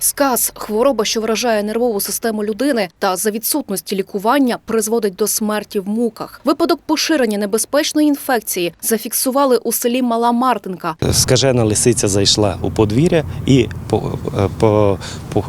Сказ хвороба, що вражає нервову систему людини та за відсутності лікування призводить до смерті в муках. Випадок поширення небезпечної інфекції зафіксували у селі Мала Мартинка. Скажена лисиця зайшла у подвір'я і по, е, по, по,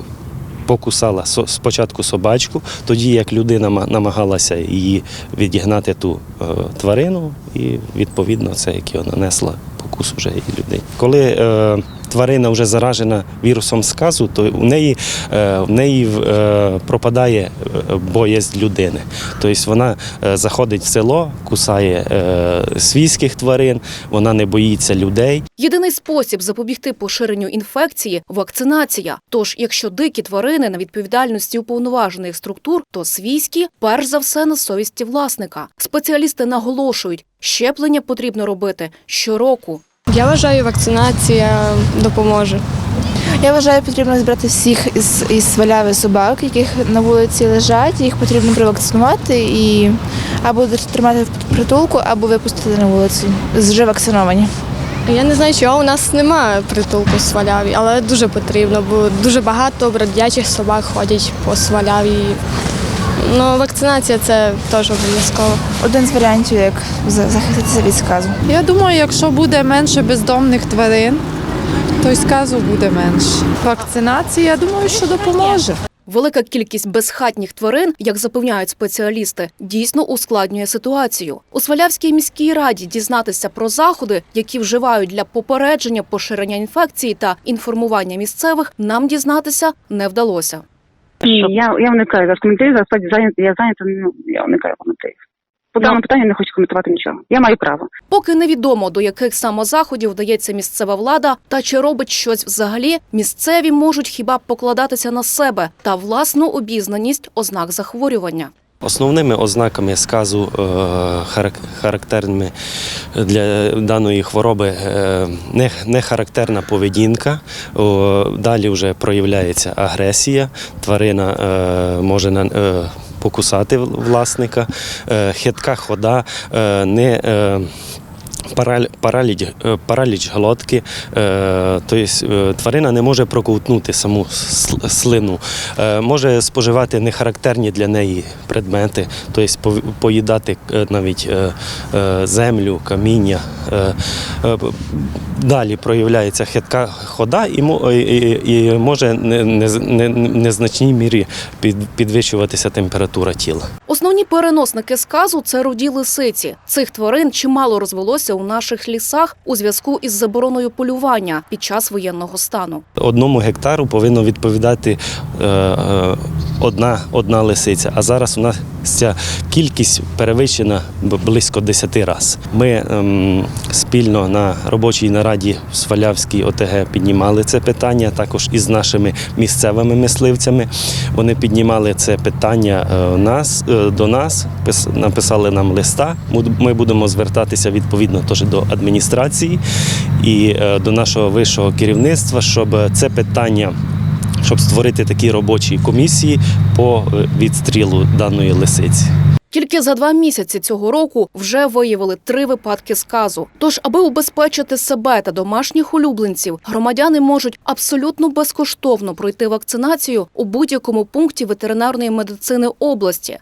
покусала спочатку собачку, тоді як людина ма- намагалася її відігнати ту е, тварину, і відповідно це як його нанесла покус уже і. Коли е, тварина вже заражена вірусом сказу, то неї, е, в неї е, пропадає е, боязнь людини. Тобто вона заходить в село, кусає свійських тварин, вона не боїться людей. Єдиний спосіб запобігти поширенню інфекції вакцинація. Тож, якщо дикі тварини на відповідальності уповноважених структур, то свійські перш за все на совісті власника. Спеціалісти наголошують, щеплення потрібно робити щороку. Я вважаю, вакцинація допоможе. Я вважаю, потрібно збирати всіх із, із сваляви собак, яких на вулиці лежать. Їх потрібно провакцинувати і або тримати в притулку, або випустити на вулицю. Вже вакциновані. Я не знаю, чого у нас немає притулку сваляві, але дуже потрібно, бо дуже багато бродячих собак ходять по сваляві. Ну, вакцинація це теж обов'язково. Один з варіантів, як захиститися від сказу. Я думаю, якщо буде менше бездомних тварин, то й сказу буде менше. Вакцинація, я думаю, що допоможе. Велика кількість безхатніх тварин, як запевняють спеціалісти, дійсно ускладнює ситуацію. У Свалявській міській раді дізнатися про заходи, які вживають для попередження поширення інфекції та інформування місцевих, нам дізнатися не вдалося. Ні, я, я уникаю зараз коментарів, зараз я зайнята, ну, я уникаю коментарів. По даному питанню не хочу коментувати нічого. Я маю право. Поки невідомо до яких самозаходів вдається місцева влада та чи робить щось взагалі, місцеві можуть хіба покладатися на себе та власну обізнаність ознак захворювання. Основними ознаками сказу е, характерними для даної хвороби е, не- нехарактерна поведінка. Далі вже проявляється агресія. Тварина е, може покусати власника, хитка хода, не параліч, е, параліч глотки, тобто тварина не може проковтнути саму слину, може споживати нехарактерні для неї предмети, тобто поїдати навіть землю, каміння. Далі проявляється хитка хода і, може не, не, не, незначній мірі під, підвищуватися температура тіла. Основні переносники сказу це руді лисиці. Цих тварин чимало розвелося у наших лісах у зв'язку із забороною полювання під час воєнного стану. Одному гектару повинно відповідати е, е, одна, одна лисиця. А зараз у нас ця кількість перевищена близько 10 разів. Ми ем, спільно на робочій нараді в Свалявській ОТГ піднімали це питання, також із нашими місцевими мисливцями. Вони піднімали це питання е, нас, е, до нас, пис- написали нам листа. Ми будемо звертатися відповідно теж до адміністрації і е, до нашого вищого керівництва, щоб це питання. Щоб створити такі робочі комісії по е, відстрілу даної лисиці. Тільки за два місяці цього року вже виявили три випадки сказу. Тож, аби убезпечити себе та домашніх улюбленців, громадяни можуть абсолютно безкоштовно пройти вакцинацію у будь-якому пункті ветеринарної медицини області.